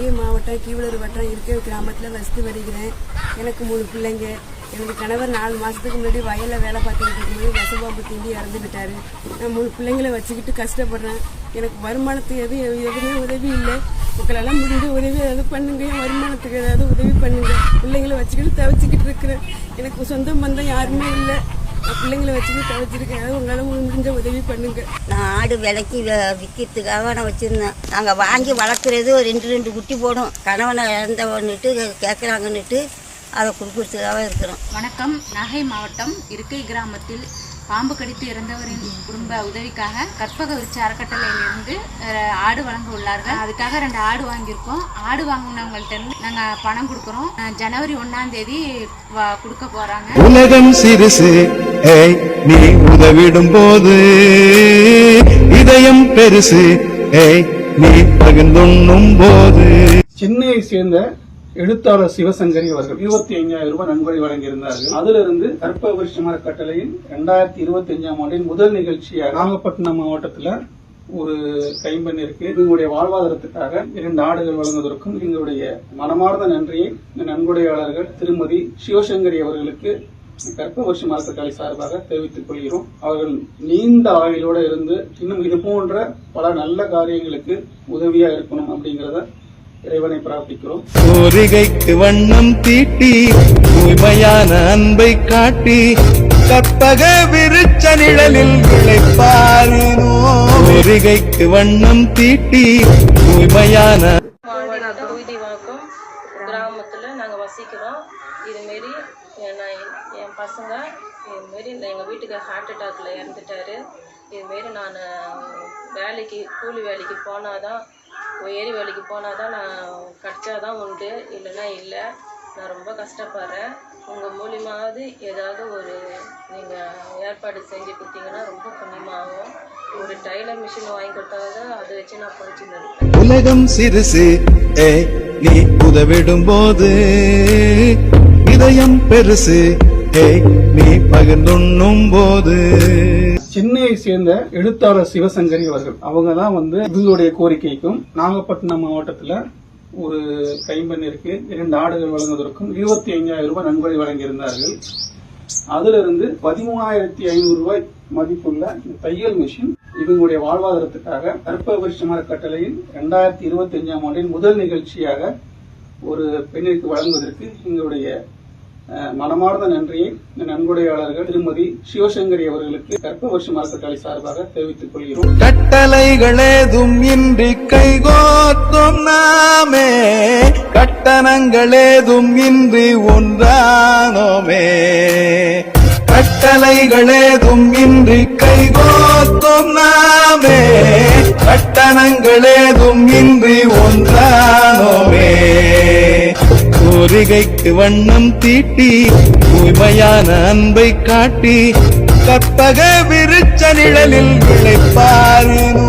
மாவட்டம் கீவளூர் வட்டம் இருக்க கிராமத்தில் வசித்து வருகிறேன். எனக்கு மூணு பிள்ளைங்க. எனக்கு கணவர் நாலு மாதத்துக்கு முன்னாடி வயலில் வேலை பார்த்துக்கிட்டு இருக்கும்போது விஷப்பாம்பு தீண்டி இறந்து நான் மூணு பிள்ளைங்களை வச்சுக்கிட்டு கஷ்டப்படுறேன். எனக்கு வருமானத்துக்கு எதுவும் எதுவுமே உதவி இல்லை. உங்களெல்லாம் முடிஞ்ச உதவி ஏதாவது பண்ணுங்க. என் வருமானத்துக்கு ஏதாவது உதவி பண்ணுங்க. பிள்ளைங்களை வச்சுக்கிட்டு தவிச்சிக்கிட்டு இருக்கிறேன். எனக்கு சொந்த பந்தம் யாருமே இல்லை. பிள்ளைங்களை வச்சுக்கிட்டு தவிச்சிருக்கேன் உங்களால் முடிஞ்ச உதவி பண்ணுங்க. நான் ஆடு விலைக்கு வ- விற்கிறதுக்காக நான் வச்சுருந்தேன். நாங்கள் வாங்கி வளர்க்குறது ஒரு ரெண்டு ரெண்டு குட்டி போடும் கணவனை இழந்தவன்னுட்டு கேட்குறாங்கன்னுட்டு அதை கொடுக்குறதுக்காக இருக்கிறோம். வணக்கம். நாகை மாவட்டம் இருக்கை கிராமத்தில் பாம்பு கடித்து இறந்தவரின் குடும்ப உதவிக்காக கற்பக விருட்ச அறக்கட்டளையிலிருந்து ஆடு வழங்க உள்ளார்கள். அதுக்காக ரெண்டு ஆடு வாங்கியிருக்கோம். ஆடு வாங்கினவங்கள்ட்ட நாங்கள் பணம் கொடுக்குறோம். ஜனவரி ஒன்றாம் தேதி கொடுக்க போகிறாங்க உலகம் சிறுசு. ஏய் நீ உதவிடும் போது இதயம் பெருசு. ஏய் நீ பகிர்ந்துண்ணும் போது சென்னையை சேர்ந்த எழுத்தாளர் சிவசங்கரி அவர்கள் இருபத்தி ஐந்தாயிரம் ரூபாய் நன்கொடை வழங்கியிருந்தார்கள். அதிலிருந்து கற்ப வருஷமர கட்டளையின் இரண்டாயிரத்தி இருபத்தி அஞ்சாம் ஆண்டின் முதல் நிகழ்ச்சியாக நாகப்பட்டினம் மாவட்டத்துல ஒரு கைம்பெண் இருக்கு இவங்களுடைய வாழ்வாதாரத்துக்காக இரண்டு ஆடுகள் வழங்குவதற்கும் எங்களுடைய மனமார்ந்த நன்றியை நன்கொடையாளர்கள் திருமதி சிவசங்கரி அவர்களுக்கு கற்ப வருஷம் சார்பாக தெரிவித்துக் கொள்கிறோம். அவர்கள் நீண்ட ஆயுளோட இருந்து இன்னும் இது போன்ற பல நல்ல காரியங்களுக்கு உதவியா இருக்கணும் அப்படிங்கறத இறைவனை பிரார்த்திக்கிறோம். கோரிகைக்கு வண்ணம் தீட்டி தூய்மையான அன்பை காட்டி கற்பக விருச்ச நிழலில் விளைப்பாரினோ கோரிகைக்கு வண்ணம் தீட்டி தூய்மையான மாவட்டம் உய்திவாக்கம் கிராமத்தில் சீக்கிரம். இதுமாரி நான் என்- என் பசங்க இதுமாரி எங்கள் வீட்டுக்கு ஹார்ட் அட்டாக்ல இறந்துட்டாரு. இதுமாரி நான் வேலைக்கு கூலி வேலைக்கு போனால் தான் ஏரி வேலைக்கு போனால் தான் நான் கிடச்சாதான் உண்டு. இல்லைன்னா இல்லை. நான் ரொம்ப கஷ்டப்படுறேன். உங்கள் மூலியமாவது ஏதாவது ஒரு நீங்கள் ஏற்பாடு செஞ்சு கொடுத்தீங்கன்னா ரொம்ப டைலர் மிஷின் வாங்கி கொடுத்தாவது அதை வச்சு நான் படிச்சுன்னு இருக்கேன் உலகம் சிறுசு ஏய் நீ உதவிடும் போது இதயம் பெருசு ஏய் நீ பகிர்ந்துண்ணும் போது சென்னையை சேர்ந்த எழுத்தாளர் சிவசங்கரி அவர்கள் அவங்க தான் வந்து இவங்களுடைய கோரிக்கைக்கும் நாகப்பட்டினம் மாவட்டத்துல ஒரு கைம்பெண் இருக்கு இரண்டு ஆடுகள் வழங்குவதற்கும் இருபத்தி ஐந்தாயிரம் ரூபாய் நன்கொடை வழங்கியிருந்தார்கள். அதிலிருந்து பதிமூணாயிரத்தி ஐநூறு ரூபாய் மதிப்புள்ள இந்த தையல் மிஷின் இவங்களுடைய வாழ்வாதாரத்துக்காக கற்ப வருஷமர கட்டளையின் ரெண்டாயிரத்தி இருபத்தி அஞ்சாம் ஆண்டின் முதல் நிகழ்ச்சியாக ஒரு பெண்ணிற்கு வழங்குவதற்கு எங்களுடைய மனமார்ந்த நன்றியை நன்கொடையாளர்கள் திருமதி சிவசங்கரி அவர்களுக்கு கற்ப வருஷம் கட்டளை சார்பாக தெரிவித்துக் கொள்கிறோம். கட்டளைகளேதும் இன்றி கைகோத்தும் நாமே. கட்டணங்களேதும் இன்றி ஒன்றானோமே கட்டளைகளேதும் இன்றி கைகோத்தும் நாமே. கட்டணங்களேதும் இன்றி ஒன்றானோமே. கோரிகைக்கு வண்ணம் தீட்டி தூய்மையான அன்பை காட்டி கற்பக விருச்ச நிழலில் விளைப்பாரினோமே